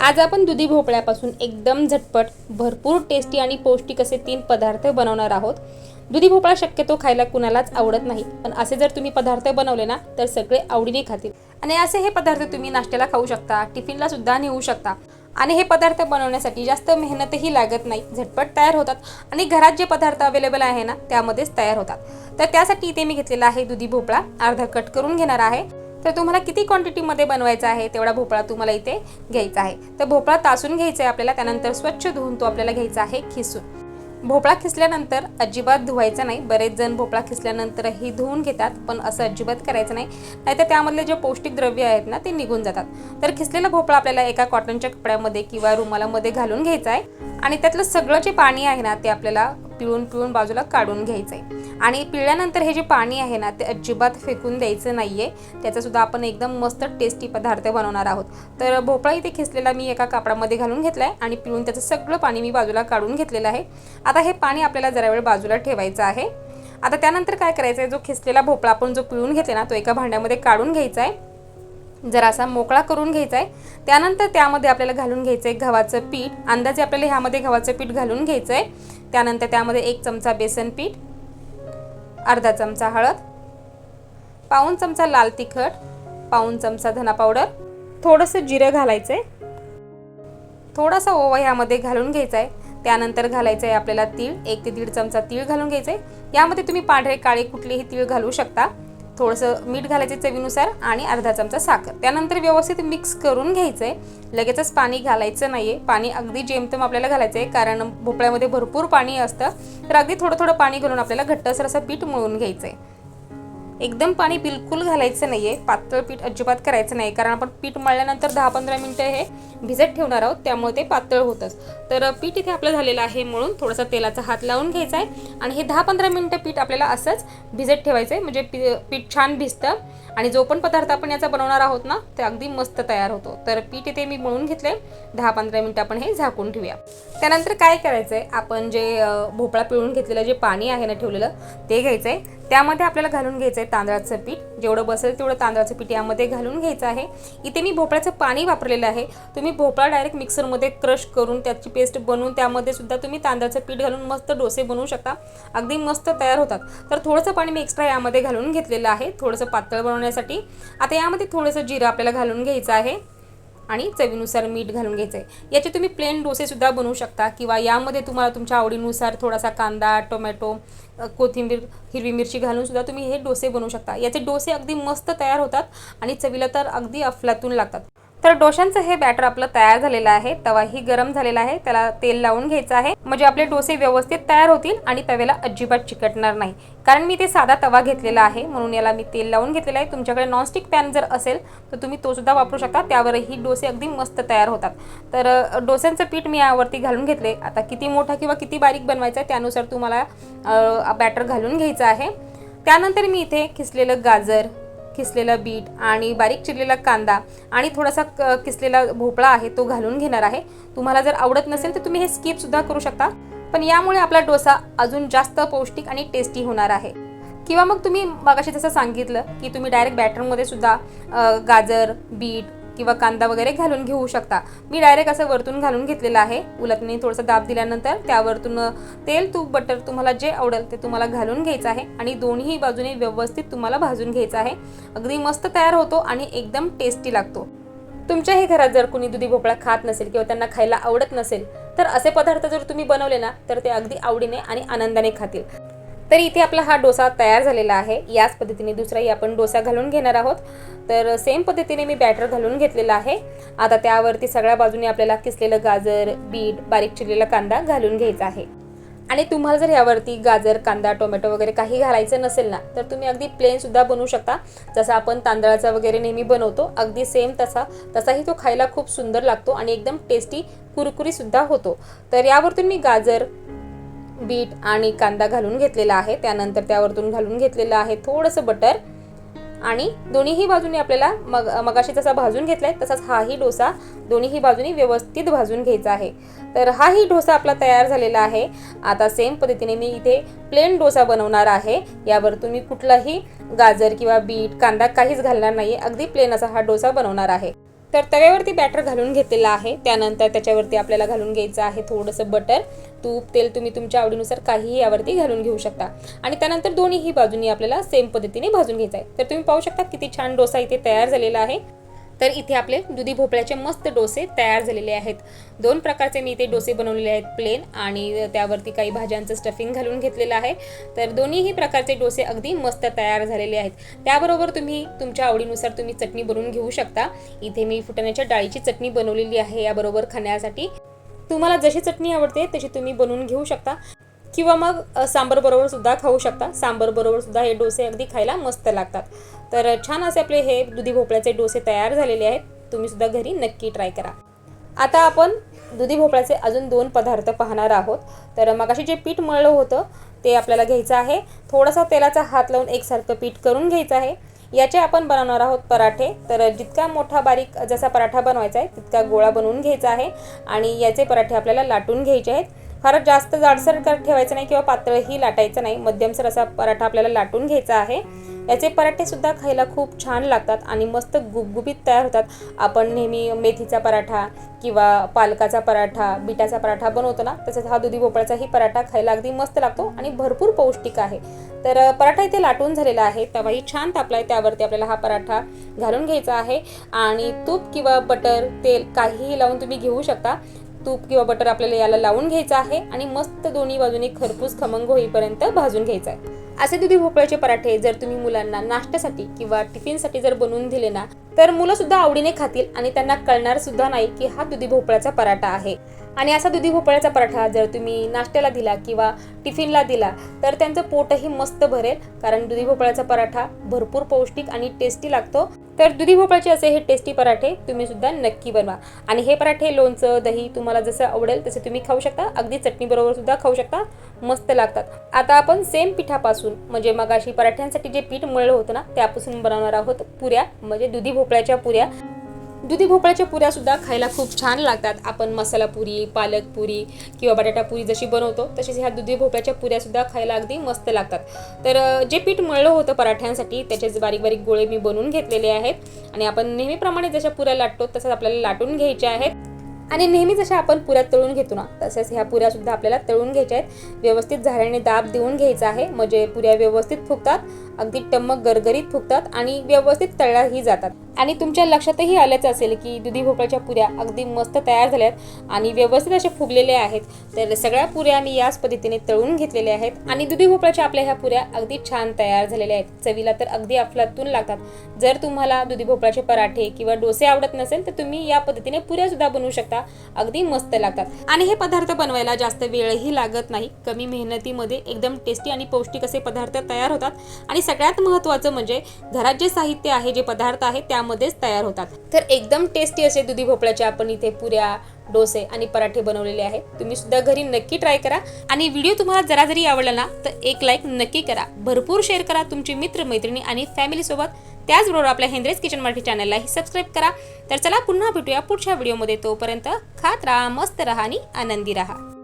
आज आपण दुधी भोपळ्यापासून एकदम झटपट भरपूर टेस्टी आणि पौष्टिक असे तीन पदार्थ बनवणार आहोत. दुधी भोपळा शक्यतो खायला कुणालाच आवडत नाही पण असे जर तुम्ही पदार्थ बनवले ना तर सगळे आवडीने खातील. आणि असे हे पदार्थ तुम्ही नाश्त्याला खाऊ शकता टिफिनला सुद्धा नेऊ शकता. आणि हे पदार्थ बनवण्यासाठी जास्त मेहनतही लागत नाही झटपट तयार होतात. आणि घरात जे पदार्थ अवेलेबल आहे ना त्यामध्येच तयार होतात. तर त्यासाठी इथे मी घेतलेला आहे दुधी भोपळा. अर्धा कट करून घेणार आहे. तर तुम्हाला किती क्वांटिटीमध्ये बनवायचा आहे? तेवढा भोपळा तुम्हाला इथे घ्यायचा आहे. तर भोपळा तासून घ्यायचा आहे आपल्याला त्यानंतर स्वच्छ धुवून तो आपल्याला घ्यायचा आहे खिसून. भोपळा खिसल्यानंतर अजिबात धुवायचा नाही. बरेच जण भोपळा खिसल्यानंतरही धुवून घेतात पण असं अजिबात करायचं नाही. नाहीतर त्यामधले जे पौष्टिक द्रव्य आहेत ना ते निघून जातात. तर खिसलेला भोपळा आपल्याला एका कॉटनच्या कपड्यामध्ये किंवा रुमालामध्ये घालून घ्यायचा आहे. आणि त्यातलं सगळं जे पाणी आहे ना ते आपल्याला पिळून पिळून बाजूला काढून घ्यायचं आहे आणि पिळल्यानंतर हे जे पाणी आहे ना ते अजिबात फेकून द्यायचं नाही आहे त्याचासुद्धा आपण एकदम मस्त टेस्टी पदार्थ बनवणार आहोत. तर भोपळा इथे खिसलेला मी एका कापडामध्ये घालून घेतला आहे आणि पिळून त्याचं सगळं पाणी मी बाजूला काढून घेतलेलं आहे. आता हे पाणी आपल्याला जरा वेळ बाजूला ठेवायचं आहे. आता त्यानंतर काय करायचं आहे जो खिसलेला भोपळा आपण जो पिळून घेतला ना तो एका भांड्यामध्ये काढून घ्यायचा आहे जरासा मोकळा करून घ्यायचा आहे त्यानंतर त्यामध्ये आपल्याला घालून घ्यायचं आहे गव्हाचं पीठ. अंदाजे आपल्याला ह्यामध्ये गव्हाचं पीठ घालून घ्यायचं आहे त्यानंतर त्यामध्ये एक चमचा बेसन पीठ अर्धा चमचा हळद पाऊण चमचा लाल तिखट पाऊन चमचा धना पावडर थोडंसं जिरं घालायचं आहे थोडासा ओवा ह्यामध्ये घालून घ्यायचा आहे त्यानंतर घालायचं आहे आपल्याला तीळ एक ते दीड चमचा तीळ घालून घ्यायचं आहे यामध्ये तुम्ही पांढरे काळे कुठलेही तीळ घालू शकता. थोडंसं मीठ घालायचं चवीनुसार आणि अर्धा चमचा साखर. त्यानंतर व्यवस्थित मिक्स करून घ्यायचं आहे लगेचच पाणी घालायचं नाही आहे पाणी अगदी जेमतेम आपल्याला घालायचं आहे कारण भोपळ्यामध्ये भरपूर पाणी असतं. तर अगदी थोडं थोडं पाणी घालून आपल्याला घट्टसर असं पीठ मळून घ्यायचं आहे एकदम पाणी बिलकुल घालायचं नाही आहे पातळ पीठ अजिबात करायचं नाही. कारण आपण पीठ मळल्यानंतर दहा पंधरा मिनटं हे भिजत ठेवणार आहोत. त्यामुळे ते पातळ होतंच. तर पीठ इथे आपलं झालेलं आहे म्हणून थोडासा तेलाचा हात लावून घ्यायचा आहे. आणि हे दहा पंधरा मिनटं पीठ आपल्याला असंच भिजत ठेवायचं आहे म्हणजे पी पीठ छान भिजतं. आणि जो पण पदार्थ आपण याचा बनवणार आहोत ना ते अगदी मस्त तयार होतो. तर पीठ इथे मी मळून घेतले दहा पंधरा मिनटं आपण हे झाकून ठेवूया. त्यानंतर काय करायचं आहे आपण जे भोपळा पिळून घेतलेलं जे पाणी आहे ना ठेवलेलं ते घ्यायचं आहे त्यामध्ये आपल्याला घालून घ्यायचं आहे तांदळाचं पीठ. जेवढं बसेल तेवढं तांदळाचं पीठ यामध्ये घालून घ्यायचं आहे. इथे मी भोपळ्याचं पाणी वापरलेलं आहे. तुम्ही भोपळा डायरेक्ट मिक्सरमध्ये क्रश करून त्याची पेस्ट बनवून त्यामध्ये सुद्धा तुम्ही तांदळाचं पीठ घालून मस्त डोसे बनवू शकता. अगदी मस्त तयार होतात. तर थोडंसं पाणी मी एक्स्ट्रा यामध्ये घालून घेतलेलं आहे. थोडंसं पातळ बनवण्यासाठी. आता यामध्ये थोडंसं जिरं आपल्याला घालून घ्यायचं आहे. आणि चवीनुसार मीठ घालून घ्यायचं आहे याचे तुम्ही प्लेन डोसेसुद्धा बनवू शकता किंवा यामध्ये तुम्हाला तुमच्या आवडीनुसार थोडासा कांदा टोमॅटो कोथिंबीर हिरवी मिरची घालून सुद्धा तुम्ही हे डोसे बनवू शकता. याचे डोसे अगदी मस्त तयार होतात आणि चवीला तर अगदी अफलातून लागतात. तर डोशांचं हे बॅटर आपलं तयार झालेलं आहे. तवाही गरम झालेला आहे. त्याला तेल लावून घ्यायचं आहे. म्हणजे आपले डोसे व्यवस्थित तयार होतील आणि तव्याला अजिबात चिकटणार नाही. कारण मी ते साधा तवा घेतलेला आहे. म्हणून याला मी तेल लावून घेतलेलं आहे. तुमच्याकडे नॉनस्टिक पॅन जर असेल तर तुम्ही तो सुद्धा वापरू शकता. त्यावरही डोसे अगदी मस्त तयार होतात. तर डोस्यांचं पीठ मी यावरती घालून घेतले. आता किती मोठा किंवा किती बारीक बनवायचं आहे त्यानुसार तुम्हाला बॅटर घालून घ्यायचं आहे. त्यानंतर मी इथे खिसलेलं गाजर किसलेलं बीट आणि बारीक चिरलेला कांदा आणि थोडासा क- किसलेला भोपळा आहे तो घालून घेणार आहे. तुम्हाला जर आवडत नसेल तर तुम्ही हे स्किप सुद्धा करू शकता. पण यामुळे आपला डोसा अजून जास्त पौष्टिक आणि टेस्टी होणार आहे. किंवा मग तुम्ही मगाशी जसं सांगितलं की तुम्ही डायरेक्ट बॅटरमध्ये सुद्धा गाजर बीट किंवा कांदा वगैरे घालून घेऊ शकता. मी डायरेक्ट असं वरतून घालून घेतलेलं आहे. उलटणी थोडंसं दाब दिल्यानंतर त्यावरतून तेल तूप बटर तुम्हाला जे आवडेल ते तुम्हाला घालून घ्यायचं आहे. आणि दोन्ही बाजूने व्यवस्थित तुम्हाला भाजून घ्यायचं आहे. अगदी मस्त तयार होतो आणि एकदम टेस्टी लागतो. तुमच्याही घरात जर कुणी दुधी भोपळा खात नसेल किंवा त्यांना खायला आवडत नसेल तर असे पदार्थ जर तुम्ही बनवले ना तर ते अगदी आवडीने आणि आनंदाने खातील. तर इथे आपला हा डोसा तयार झालेला आहे. याच पद्धतीने दुसराही आपण डोसा घालून घेणार आहोत. तर सेम पद्धतीने मी बॅटर घालून घेतलेला आहे. आता त्यावरती सगळ्या बाजूने आपल्याला किसलेलं गाजर बीट बारीक चिरलेला कांदा घालून घ्यायचा आहे. आणि तुम्हाला जर यावरती गाजर कांदा टोमॅटो वगैरे काही घालायचं नसेल ना तर तुम्ही अगदी प्लेन सुद्धा बनवू शकता. जसा आपण तांदळाचा वगैरे नेहमी बनवतो अगदी सेम तसा तसाही तो खायला खूप सुंदर लागतो आणि एकदम टेस्टी कुरकुरी सुद्धा होतो. तर यावरतून मी गाजर बीट आणि कांदा घालून घेतलेला आहे. त्यानंतर त्यावरतून घालून घेतलेलं आहे थोडंसं बटर. आणि दोन्हीही बाजूने आपल्याला मग मगाशी जसा भाजून घेतलाय तसाच हाही डोसा दोन्हीही बाजूनी व्यवस्थित भाजून घ्यायचा आहे. तर हाही डोसा आपला तयार झालेला आहे. आता सेम पद्धतीने मी इथे प्लेन डोसा बनवणार आहे. यावर तुम्ही कुठलाही गाजर किंवा बीट कांदा काहीच घालणार नाही अगदी प्लेन असा हा डोसा बनवणार आहे. तर तव्यावरती बॅटर घालून घेतलेलं आहे. त्यानंतर त्याच्यावरती आपल्याला घालून घ्यायचं आहे थोडंसं बटर तूप तेल तुम्ही तुमच्या आवडीनुसार काहीही यावरती घालून घेऊ शकता. आणि त्यानंतर दोन्हीही बाजूनी आपल्याला सेम पद्धतीने भाजून घ्यायचं आहे. तर तुम्ही पाहू शकता किती छान डोसा इथे तयार झालेला आहे. तर इथे आपले दुधी भोपळ्याचे मस्त डोसे तयार झालेले आहेत. दोन प्रकारचे मी इथे डोसे बनवलेले आहेत प्लेन आणि त्यावरती काही भाज्यांचं स्टफिंग घालून घेतलेलं आहे. तर दोन्हीही प्रकारचे डोसे अगदी मस्त तयार झालेले आहेत. त्याबरोबर तुम्ही तुमच्या आवडीनुसार तुम्ही चटणी बनवून घेऊ शकता. इथे मी फुटाण्याच्या डाळीची चटणी बनवलेली आहे. याबरोबर खाण्यासाठी तुम्हाला जशी चटणी आवडते तशी तुम्ही बनवून घेऊ शकता. किंवा मग सांबरबरोबर सांबर बरोबर सुद्धा खाऊ शकता. सांबर बरोबर सुद्धा हे डोसे अगदी खायला मस्त लागतात. तर छान असे आपले हे दुधी भोपळ्याचे डोसे तयार झालेले आहेत. तुम्ही सुद्धा घरी नक्की ट्राय करा. आता आपण दुधी भोपळ्याचे अजून दोन पदार्थ पाहणार आहोत. तर मगाशी जे पीठ मळलं होतं ते आपल्याला घ्यायचं आहे. थोडासा तेलाचा हात लावून एकसारखं पीठ करून घ्यायचं आहे. याचे आपण बनवणार आहोत पराठे. तर जितका मोठा बारीक जसा पराठा बनवायचा आहे तितका गोळा बनवून घ्यायचा आहे. आणि याचे पराठे आपल्याला लाटून घ्यायचे आहेत. फार जास्त जाडसर कर ठेवायचं नाही किंवा पातळही लाटायचं नाही. मध्यमसर असा पराठा आपल्याला लाटून घ्यायचा आहे. याचे पराठे सुद्धा खायला खूप छान लागतात आणि मस्त गुबगुबीत तयार होतात. आपण नेहमी मेथीचा पराठा किंवा पालकाचा पराठा बिटाचा पराठा बनवतो ना तसेच हा दुधी भोपळ्याचाही पराठा खायला अगदी मस्त लागतो आणि भरपूर पौष्टिक आहे. तर पराठा इथे लाटून झालेला आहे. तवाही छान तापला आहे त्यावरती आपल्याला हा पराठा घालून घ्यायचा आहे. आणि तूप किंवा बटर तेल काहीही लावून तुम्ही घेऊ शकता. तूप किंवा बटर आपल्याला याला लावून घ्यायचं आहे आणि मस्त दोन्ही बाजूने खरपूस खमंग होईपर्यंत भाजून घ्यायचं आहे. असे दुधी भोपळ्याचे पराठे जर तुम्ही मुलांना नाश्त्यासाठी किंवा टिफिनसाठी जर बनवून दिले ना तर मुलं सुद्धा आवडीने खातील आणि त्यांना कळणार सुद्धा नाही की हा दुधी भोपळ्याचा पराठा आहे. आणि असा दुधी भोपळ्याचा पराठा जर तुम्ही नाश्त्याला दिला किंवा टिफिनला दिला तर त्यांचं पोटही मस्त भरेल. कारण दुधी भोपळ्याचा पराठा भरपूर पौष्टिक आणि टेस्टी लागतो. तर दुधी भोपळ्याचे असे हे टेस्टी पराठे तुम्ही सुद्धा नक्की बनवा. आणि हे पराठे लोणचं दही तुम्हाला जसं आवडेल तसे तुम्ही खाऊ शकता. अगदी चटणीबरोबर सुद्धा खाऊ शकता. मस्त लागतात. आता आपण सेम पिठापासून म्हणजे मगाशी पराठ्यांसाठी जे पीठ मळलं होतं ना त्यापासून बनवणार आहोत पुऱ्या म्हणजे दुधी भोपळ्याच्या पुऱ्या. दुधी भोपळ्याच्या पुऱ्या सुद्धा खायला खूप छान लागतात. आपण मसाला पुरी पालक पुरी किंवा बटाटा पुरी जशी बनवतो तशीच ह्या दुधी भोपळ्याच्या पुऱ्या सुद्धा खायला अगदी मस्त लागतात. तर जे पीठ मळलं होतं पराठ्यांसाठी त्याचे बारीक बारीक गोळे मी बनवून घेतलेले आहेत. आणि आपण नेहमीप्रमाणे जशा पुऱ्या लाटतो तसंच आपल्याला लाटून घ्यायच्या आहेत. आणि नेहमी जशा आपण पुऱ्या तळून घेतो ना तसेच ह्या पुऱ्या सुद्धा आपल्याला तळून घ्यायच्या आहेत. व्यवस्थित झाऱ्याने दाब देऊन घ्यायचा आहे. म्हणजे पुऱ्या व्यवस्थित फुगतात. अगदी टम्मक गरगरीत फुगतात आणि व्यवस्थित तळल्याही जातात. आणि तुमच्या लक्षातही आलंच असेल की दुधी भोपळ्याच्या पुऱ्या अगदी मस्त तयार झाल्यात आणि व्यवस्थित असे फुगलेले आहेत. तर सगळ्या पुऱ्या मी याच पद्धतीने तळून घेतलेल्या आहेत आणि दुधी भोपळ्याच्या आपल्या ह्या पुऱ्या अगदी छान तयार झालेल्या आहेत. चवीला तर अगदी अफलातून लागतात. जर तुम्हाला दुधी भोपळ्याचे पराठे किंवा डोसे आवडत नसेल तर तुम्ही या पद्धतीने पुऱ्या सुद्धा बनवू शकता. अगदी मस्त लागतात. आणि हे पदार्थ बनवायला जास्त वेळही लागत नाही. कमी मेहनतीमध्ये एकदम टेस्टी आणि पौष्टिक असे पदार्थ तयार होतात. आणि सगळ्यात महत्त्वाचं म्हणजे घरात जे साहित्य आहे जे पदार्थ आहे त्यामध्येच तयार होतात. तर एकदम टेस्टी असे दुधी भोपळ्याचे आपण इथे पुऱ्या डोसे आणि पराठे बनवलेले आहेत. तुम्ही सुद्धा घरी नक्की ट्राय करा. आणि व्हिडिओ तुम्हाला जरा जरी आवडला ना तर एक लाईक नक्की करा. भरपूर शेअर करा तुमची मित्र मैत्रिणी आणि फॅमिली सोबत. त्याचबरोबर आपल्या हेंद्रेज किचन मराठी चॅनललाही सबस्क्राईब करा. तर चला पुन्हा भेटूया पुढच्या व्हिडिओमध्ये तोपर्यंत खात राहा मस्त राहा आणि आनंदी राहा.